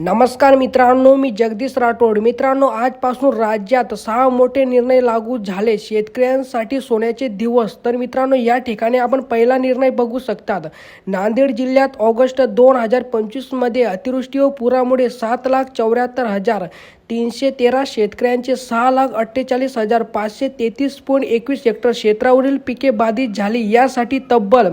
नमस्कार मित्रांनो मी जगदीश राठोड. मित्रांनो आजपासून राज्यात सहा मोठे निर्णय लागू झाले. शेतकऱ्यांसाठी सोन्याचे दिवस. तर मित्रांनो या ठिकाणी आपण पहिला निर्णय बघू शकतात. नांदेड जिल्ह्यात ऑगस्ट दोन हजार पंचवीसमध्ये अतिवृष्टी व पुरामुळे सात लाख चौऱ्याहत्तर हजार तीनशे तेरा शेतकऱ्यांचे सहा लाख अठ्ठेचाळीस हजार पाचशे तेहतीस पॉईंट एकवीस हेक्टर क्षेत्रावरील पिके बाधित झाली. यासाठी तब्बल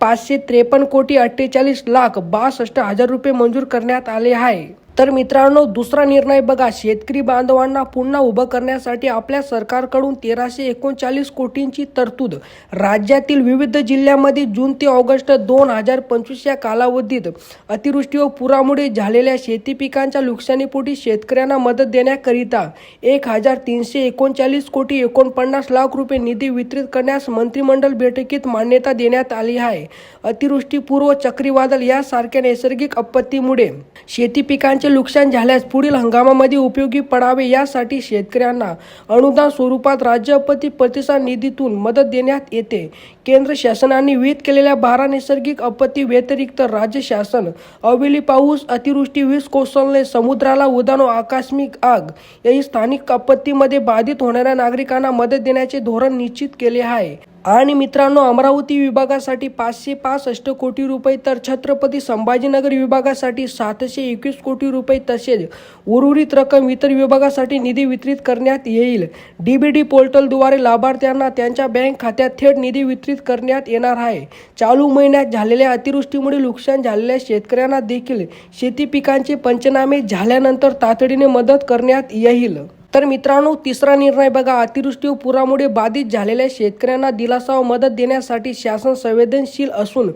पाचशे त्रेपन्न कोटी अठ्ठेचाळीस लाख बासष्ट हजार रुपये मंजूर करण्यात आले आहे. तर मित्रांनो दुसरा निर्णय बघा. शेतकरी बांधवांना पुन्हा उभं करण्यासाठी आपल्या सरकारकडून तेराशे एकोणचाळीस कोटींची तरतूद. राज्यातील विविध जिल्ह्यामध्ये जून ते ऑगस्ट दोन हजार पंचवीस या कालावधीत अतिवृष्टी व पुरामुळे झालेल्या शेती पिकांच्या नुकसानीपोटी शेतकऱ्यांना मदत देण्याकरिता एक हजार तीनशे एकोणचाळीस कोटी एकोणपन्नास लाख रुपये निधी वितरित करण्यास मंत्रिमंडळ बैठकीत मान्यता देण्यात आली आहे. अतिवृष्टीपूर्व चक्रीवादळ यासारख्या नैसर्गिक आपत्तीमुळे शेती पिकाचे नुकसान झाल्यास पुढील हंगामामध्ये उपयोगी पडावे यासाठी शेतकऱ्यांना अनुदान स्वरूपात राज्यपती प्रतिसाद निधीतून मदत देण्यात येते. केंद्र शासनाने विहित केलेल्या बारा नैसर्गिक आपत्ती व्यतिरिक्त राज्य शासन अवेली पाऊस अतिवृष्टी वीज कोसळणे समुद्राला उदान व आकस्मिक आग याही स्थानिक आपत्तीमध्ये बाधित होणाऱ्या नागरिकांना मदत देण्याचे धोरण निश्चित केले आहे. आणि मित्रांनो अमरावती विभागासाठी पाचशे पासष्ट कोटी रुपये तर छत्रपती संभाजीनगर विभागासाठी सातशे एकवीस कोटी रुपये तसेच उर्वरित रक्कम इतर विभागासाठी निधी वितरित करण्यात येईल. डीबीडी पोर्टलद्वारे लाभार्थ्यांना त्यांच्या बँक खात्यात थेट निधी वितरित करण्यात येणार आहे. चालू महिन्यात झालेल्या अतिवृष्टीमुळे नुकसान झालेल्या शेतकऱ्यांना देखील शेती पिकांचे पंचनामे झाल्यानंतर तातडीने मदत करण्यात येईल. तर मित्रांनो तिसरा निर्णय बघा. अतिवृष्टी व पुरामुळे बाधित झालेल्या शेतकऱ्यांना दिलासा व मदत देण्यासाठी शासन संवेदनशील असून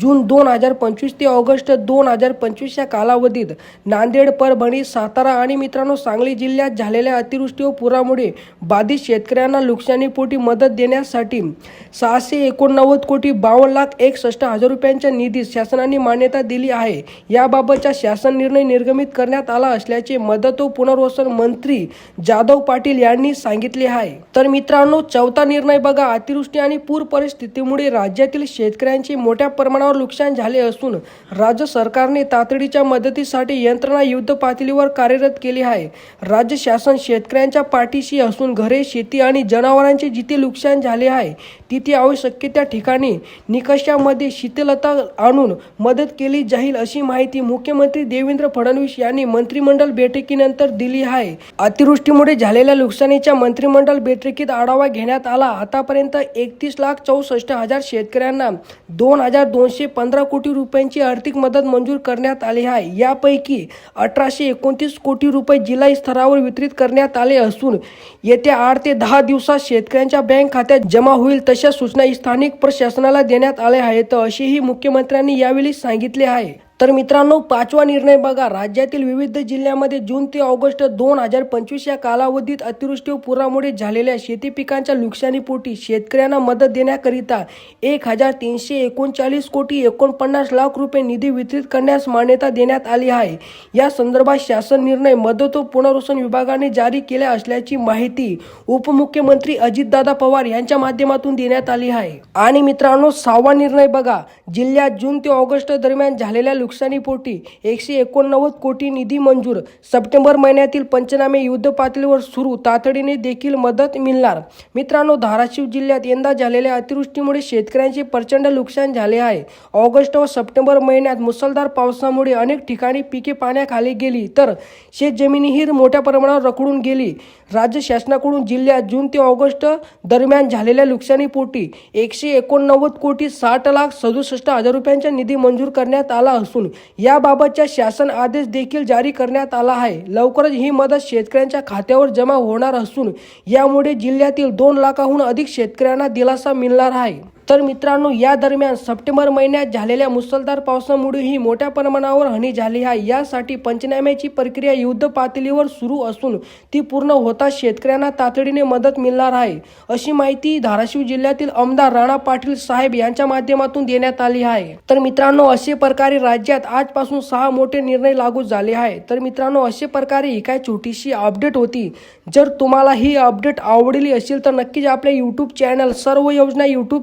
जून दोन हजार पंचवीस ते ऑगस्ट दोन हजार पंचवीस या कालावधीत नांदेड परभणी सातारा आणि मित्रांनो सांगली जिल्ह्यात झालेल्या अतिवृष्टी व पुरामुळे बाधित शेतकऱ्यांना नुकसानीपोटी मदत देण्यासाठी सहाशे एकोणनव्वद कोटी बावन्न लाख एकसष्ट हजार रुपयांच्या निधीस शासनाने मान्यता दिली आहे. याबाबतचा शासन निर्णय निर्गमित करण्यात आला असल्याचे मदत व पुनर्वसन मंत्री जाधव पाटील यांनी सांगितले आहे. तर मित्रांनो चौथा निर्णय बघा. अतिवृष्टी आणि पूर परिस्थितीमुळे राज्यातील शेतकऱ्यांचे मोठ्या प्रमाणावर नुकसान झाले असून राज्य सरकारने तातडीच्या मदतीसाठी यंत्रणा युद्ध पातळीवर कार्यरत केली आहे. राज्य शासन शेतकऱ्यांच्या पाठीशी असून घरे शेती आणि जनावरांचे जिथे नुकसान झाले आहे तिथे आवश्यक त्या ठिकाणी निकषामध्ये शिथिलता आणून मदत केली जाईल अशी माहिती मुख्यमंत्री देवेंद्र फडणवीस यांनी मंत्रिमंडळ बैठकीनंतर दिली आहे. अतिवृष्टी अतिवृष्टीमुळे झालेल्या नुकसानीच्या मंत्रिमंडळ बैठकीत आढावा घेण्यात आला. आतापर्यंत एकतीस लाख चौसष्ट हजार शेतकऱ्यांना दोन हजार दोनशे पंधरा कोटी रुपयांची आर्थिक मदत मंजूर करण्यात आली आहे. यापैकी अठराशे एकोणतीस कोटी रुपये जिल्हा स्तरावर वितरित करण्यात आले असून येत्या आठ ते दहा दिवसात शेतकऱ्यांच्या बँक खात्यात जमा होईल तशा सूचना स्थानिक प्रशासनाला देण्यात आल्या आहेत असेही मुख्यमंत्र्यांनी यावेळी सांगितले आहे. तर मित्रांनो पाचवा निर्णय बघा. राज्यातील विविध जिल्ह्यामध्ये जून ते ऑगस्ट दोन हजार पंचवीस या कालावधीत अतिवृष्टी व पुरामुळे झालेल्या शेती पिकांच्या नुकसानीपोटी शेतकऱ्यांना मदत देण्याकरिता एक हजार तीनशे एकोणचाळीस कोटी एकोणपन्नास लाख रुपये निधी वितरित करण्यास मान्यता देण्यात आली आहे. या संदर्भात शासन निर्णय मदत व पुनर्वसन विभागाने जारी केल्या असल्याची माहिती उपमुख्यमंत्री अजितदादा पवार यांच्या माध्यमातून देण्यात आली आहे. आणि मित्रांनो सहावा निर्णय बघा. जिल्ह्यात जून ते ऑगस्ट दरम्यान झालेल्या नुकसानीपोटी एकशे एकोणनव्वद कोटी निधी मंजूर. सप्टेंबर महिन्यातील पंचनामे युद्ध पातळीवर सुरू. तातडीने देखील मदत मिळणार. मित्रांनो धाराशिव जिल्ह्यात यंदा झालेल्या अतिवृष्टीमुळे शेतकऱ्यांचे प्रचंड नुकसान झाले आहे. ऑगस्ट व सप्टेंबर महिन्यात मुसळधार पावसामुळे अनेक ठिकाणी पिके पाण्याखाली गेली तर शेतजमिनीही मोठ्या प्रमाणावर रखडून गेली. राज्य शासनाकडून जिल्ह्यात जून ते ऑगस्ट दरम्यान झालेल्या नुकसानीपोटी एकशे एकोणनव्वद कोटी साठ लाख सदुसष्ट हजार रुपयांचा निधी मंजूर करण्यात आला असून याबाबतच्या शासन आदेश देखील जारी करण्यात आला आहे. लवकरच ही मदत शेतकऱ्यांच्या खात्यावर जमा होणार असून यामुळे जिल्ह्यातील दोन लाखाहून अधिक शेतकऱ्यांना दिलासा मिळणार आहे. तर मित्रांनो या दरम्यान सप्टेंबर महिन्यात झालेल्या मुसळधार पावसामुळेही मोठ्या प्रमाणावर हानी झाली आहे. यासाठी पंचनाम्याची प्रक्रिया युद्ध पातळीवर सुरू असून ती पूर्ण होता शेतकऱ्यांना तातडीने मदत मिळणार आहे. अशी माहिती धाराशिव जिल्ह्यातील आमदार राणा पाटील साहेब यांच्या माध्यमातून देण्यात आली आहे. तर मित्रांनो असे प्रकारे राज्यात आजपासून सहा मोठे निर्णय लागू झाले आहे तर मित्रांनो असे प्रकारे ही काय छोटीशी अपडेट होती? जर तुम्हाला ही अपडेट आवडली असेल तर नक्कीच आपल्या यूट्यूब चॅनल सर्व योजना यूट्यूब